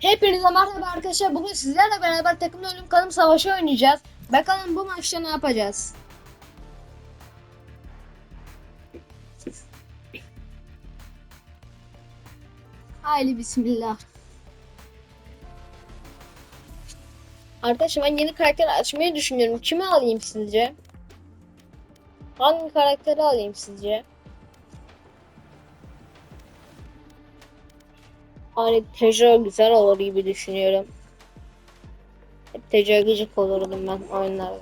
Hepinize merhaba arkadaşlar. Bugün sizlerle beraber takımda ölüm kalım savaşı oynayacağız. Bakalım bu maçta ne yapacağız? Haydi bismillah. Arkadaşlar ben yeni karakter açmayı düşünüyorum. Kimi alayım sizce? Hangi karakteri alayım sizce? Hani Tejo güzel olur gibi düşünüyorum. Hep Tejo'ya gıcık olurdum ben oyunlarda.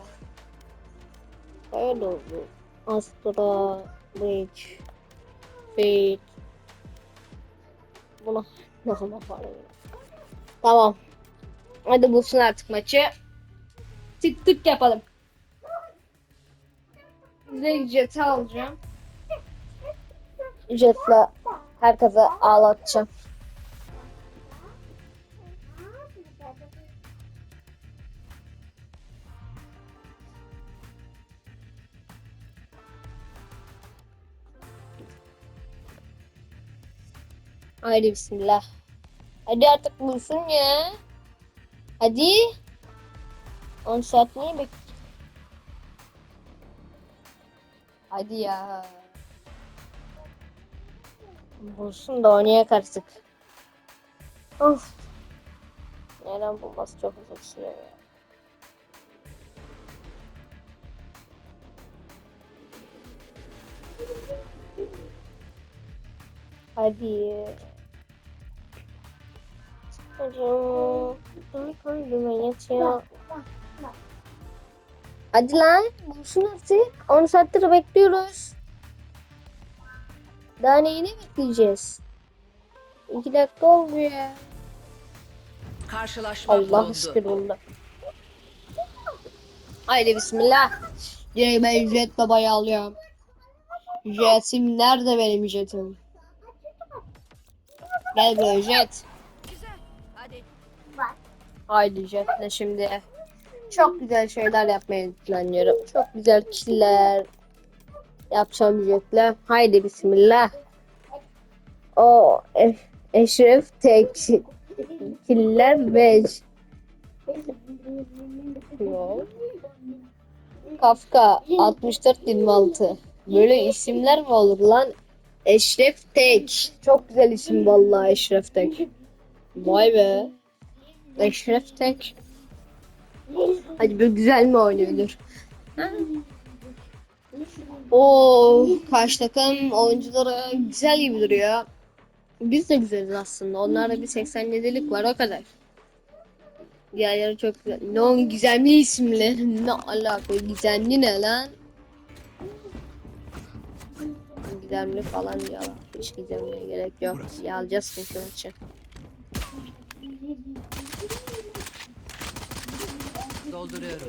Öyle oldu. Astra, Breach, Fate. Buna para veriyor? Tamam. Hadi bulsun artık maçı. Tık tık yapalım. Size jeti alacağım. Jetle herkese ağlatacağım. Haydi bismillah. Hadi artık bulsun ya. Hadi. 10 saat niye bek? Hadi ya. Bulsun da oynayak artık. Of. Nereden bulması çok uzun sürüyor ya. Hadi. Hocam. Bunu koydum yatıyor. Hadi lan. Bulsun artık. 10 saattir bekliyoruz. Daha neyini bekleyeceğiz? 2 dakika oldu. Karşılaşma Allah şükür oldu. Haydi bismillah. Direkt ben jet babayı alıyorum. Jetim nerede benim jetim? Gel buraya. Hadi. Haydi jetle şimdi. Çok güzel şeyler yapmayı planlıyorum. Çok güzel killer yapacağım jetle. Haydi bismillah. O Eşref tek killer 5. Yok. Kafka 64 26. Böyle isimler mi olur lan? Eşref Tek. Çok güzel isim vallahi Eşref Tek. Vay be. Eşref Tek. Hadi böyle güzel mi oynayabilir? Oo, karşı takım oyuncuları güzel gibi duruyor. Biz de güzeliz aslında. Onlarda bir 87'lik var o kadar. Diğerleri çok güzel. Non gizemli isimli. Ne alaka? Gizemli ne lan? Gizemli falan diyorlar. Hiç gizemliye gerek yok. Ya alacağız çünkü maçı. Dolduruyorum.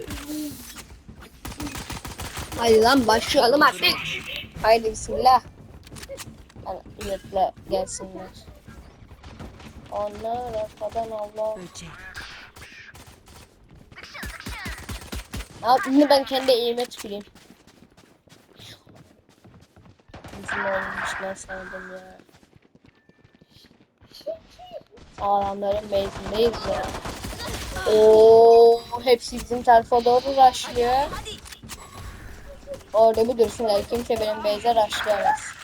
Haydi lan başlayalım artık. Haydi bismillah. Yani üyetle gelsinler. Onlar arkadan Allah. Yapayım ben kendi eğime tüküreyim. Bizim olmuş ne sandım ya. Adamların base'indeyiz ya. Oo, hepsi bizim tarafa doğru rushlıyor. Orada bir dursunlar. Kimse benim base'e rushlayamaz.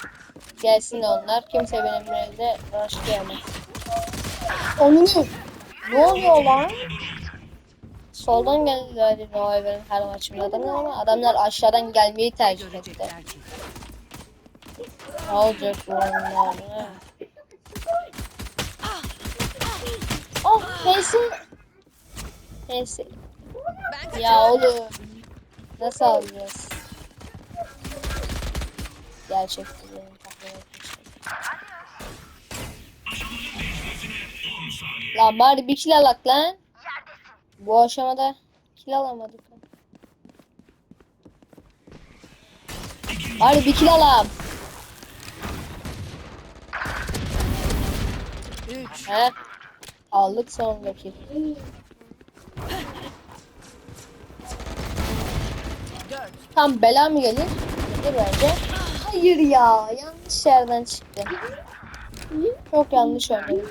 Gelsin de onlar. Kimse benim base'e rushlayamaz. Onu ne oluyor lan? Soldan geldiler Noah benim her maçımda adamlar ama adamlar aşağıdan gelmeyi tercih etti. Ne olacak bu oyunlar? Oh neyse. Neyse. Ya oğlum. Nasıl alacağız? Gerçekten. Lan bari bir kill alak lan. Bu aşamada kill alamadık. Bari bir kill alam. He? Aldık sonundaki. Dört. Tam bela mı gelir? Gelir bence. Hayır ya. Yerden çıktı. Çok yanlış oynadım.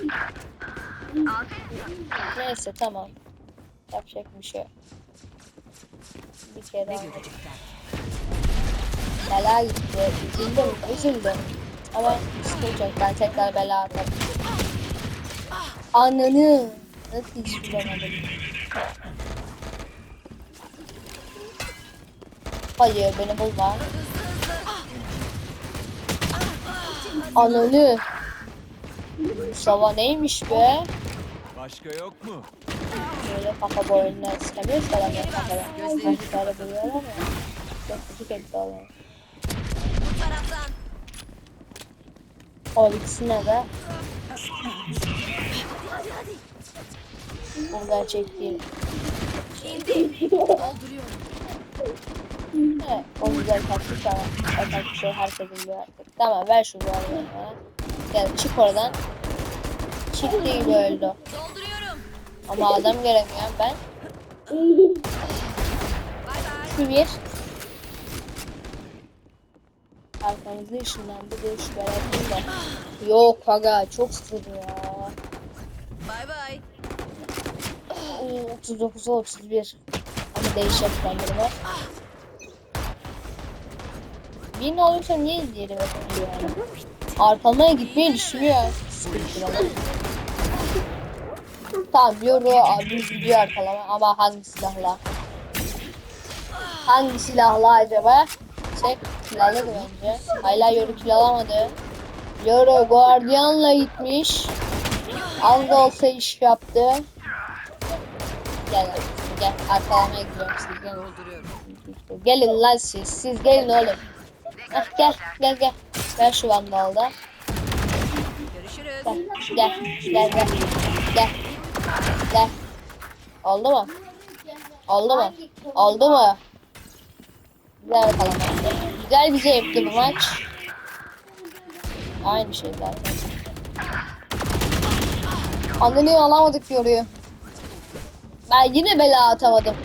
Neyse tamam. Yapacak bir şey. Bir kere görecekler? bela gitti. Üzüldüm, üzüldüm. Ama sıkıntı. Ben tekrar bela atarım. Ananı. Nasıl hiç bulamadım. Hayır beni bulma. Ananı. Mustafa neymiş be? Başka yok mu? Böyle kafa boyundan istemiyoruz falan ya kafadan. Kaşları buluyorlar ya. Çok küçük etti taraftan. O ikisine de bu gerçek değil. Dolduruyorum. Evet, o güzel taktik tamam. O taktik herkesin bir taktik. Tamam ver şu duvarı bana. Gel çık oradan. Çıktı gibi öldü. Dolduruyorum. Ama adam göremiyorum ben. Şu bir. Arkamızda ışınlandı diye şüphelendim de. Yok aga çok sıkıntı ya. Bay bay. Oo, 39'a 31. Ama değişik planları var. Bir ne olursa niye diğeri bakıyor yani? Arkamaya gitmeyi düşünüyor. Tamam yoru abi gidiyor arkalama ama hangi silahla? Hangi silahla acaba? Çek silahlı bence. Hala yoru kill alamadı. Yoru Guardian'la gitmiş. Az da olsa iş yaptı. Gel gel arkalamaya gidiyorum siz gelin. Gelin lan siz siz gelin oğlum. Ah gel gel gel. Ver şu vandalı da. Görüşürüz. Gel gel gel gel. Gel. Oldu mu? Oldu mu? Oldu mu? Güzel bakalım. Güzel bir zevkti bu maç. Aynı şey zaten. Anını alamadık yoruyor. Ben yine bela atamadım.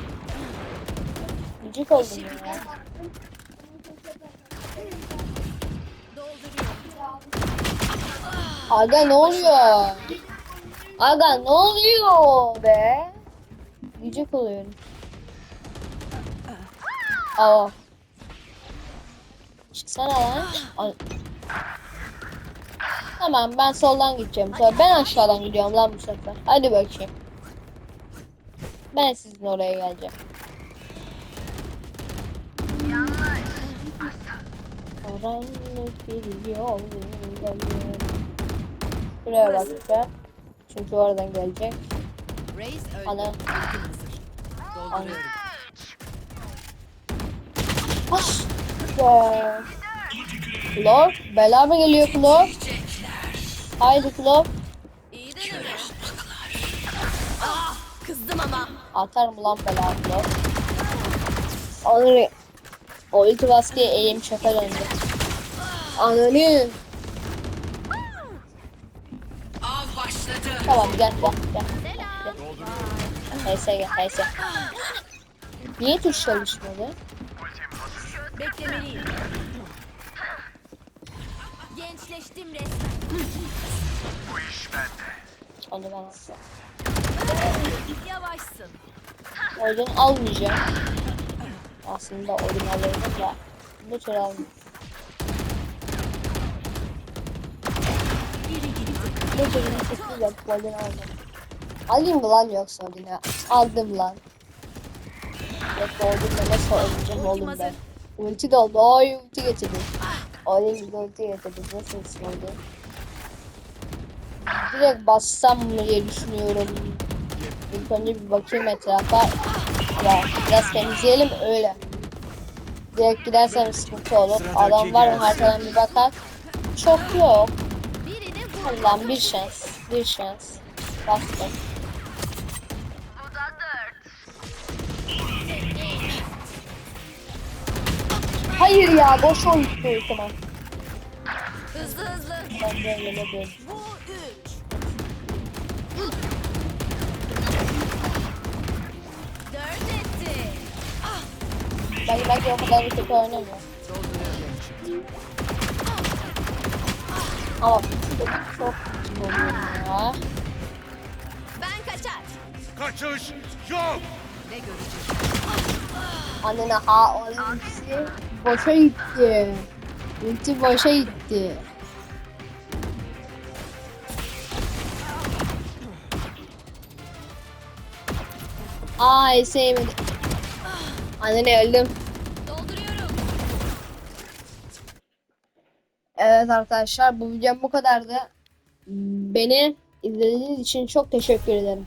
Gıcık oldum ya. Aga ne oluyor? Aga ne oluyor be? Gıcık oluyorum. Aa. Çıksana lan. Tamam ben soldan gideceğim. sefer. Ben aşağıdan gidiyorum lan bu sefer. Hadi bakayım. Ben sizin oraya geleceğim. Karanlık bir yol ilerliyorum. Buraya bakacağım. Çünkü oradan gelecek. Ana. Hoş. Be. Klor. Bela mı geliyor Klor? Haydi Klor. Ah, kızdım ama. Atar mı lan bela Klor? Ananı. O ilk baskıya eğim şaka döndü. Ananı. Tamam gel gel gel. Neyse gel neyse. Niye tuş çalışmadı? Beklemeliyim. Gençleştim resmen. Onu ben alsam. Yavaşsın. Odin almayacağım. Aslında Odin alırdım da. Bu tür almayacağım. Türlü çok güzel Odin aldım. Alayım mı lan yoksa Odin'i? Aldım lan. Yoksa Odin'le nasıl oynayacağım oğlum ben? Ulti de oldu. Ay ulti getirdim. Odin gibi ulti getirdim. Nasıl isim oldu? Direkt bassam mı diye düşünüyorum. İlk önce bir bakayım etrafa. Ya biraz temizleyelim öyle. Direkt gidersem sıkıntı olur. Adam var mı haritadan bir bakar. Çok yok. Allah'ım bir şans. Bir şans. Bastım. Hayır ya boş olmuş bu ihtimal. Hızlı hızlı. Ben de öyle. Bu üç. Dört etti. Ben belki o kadar kötü oynamıyorum. Ama çok oluyorum ya. Ben Kaçış yok. Ne görecek? Annene ha o ultisi boşa gitti. Ulti boşa gitti. Ay sevmedim. Annene öldüm. Dolduruyorum. Evet arkadaşlar bu videom bu kadardı. Beni izlediğiniz için çok teşekkür ederim.